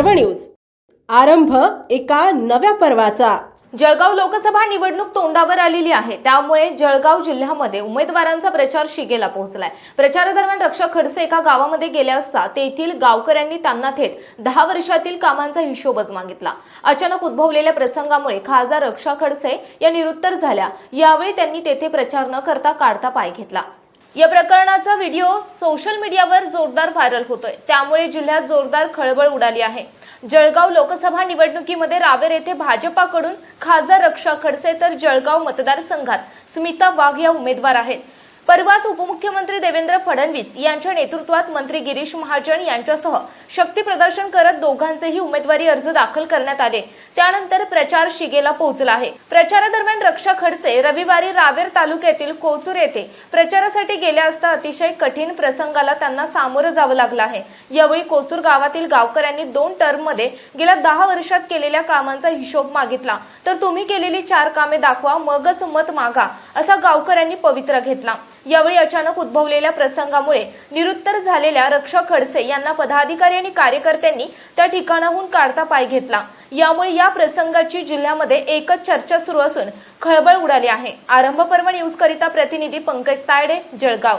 News. आरंभ एका नव्या पर्वाचा. जळगाव लोकसभा निवडणूक तोंडावर आलेली आहे. त्यामुळे जळगाव जिल्ह्यामध्ये उमेदवारांचा प्रचार शिगेला पोहोचलाय. प्रचारादरम्यान रक्षा खडसे एका गावामध्ये गेले असता तेथील गावकऱ्यांनी त्यांना थेट दहा वर्षातील कामांचा हिशोबच मागितला. अचानक उद्भवलेल्या प्रसंगामुळे खासदार रक्षा खडसे या निरुत्तर झाल्या. यावेळी त्यांनी तेथे प्रचार न करता काढता पाय घेतला. या प्रकरणाचा व्हिडिओ सोशल मीडियावर जोरदार व्हायरल होतोय. त्यामुळे जिल्ह्यात जोरदार खळबळ उडाली आहे. जळगाव लोकसभा निवडणुकीमध्ये रावेर येथे भाजपाकडून खासदार रक्षा खडसे तर जळगाव मतदारसंघात स्मिता वाघ या उमेदवार आहेत. परवाच उपमुख्यमंत्री देवेंद्र फडणवीस यांच्या नेतृत्वात मंत्री गिरीश महाजन यांच्यासह शक्ती प्रदर्शन करत दोघांचेही उमेदवारी अर्ज दाखल करण्यात आले. त्यानंतर प्रचार शिगेला पोहोचला आहे. प्रचारादरम्यान रक्षा खडसे रविवारी रावेर तालुक्यातील कोचूर येथे प्रचारासाठी गेल्या असता अतिशय कठीण प्रसंगाला त्यांना सामोरं जावं लागलं आहे. यावेळी कोचूर गावातील गावकऱ्यांनी दोन टर्ममध्ये गेल्या दहा वर्षात केलेल्या कामांचा हिशोब मागितला. तर तुम्ही केलेली चार कामे दाखवा मगच मत मागा असा गावकऱ्यांनी पवित्रा घेतला. यावेळी अचानक उद्भवलेल्या प्रसंगामुळे निरुत्तर झालेल्या रक्षा खडसे यांना पदाधिकारी आणि कार्यकर्त्यांनी त्या ठिकाणाहून काढता पाय घेतला. यामुळे या प्रसंगाची जिल्ह्यामध्ये एकच चर्चा सुरू असून खळबळ उडाली आहे. आरंभ पर्व न्यूज करिता प्रतिनिधी पंकज तायडे जळगाव.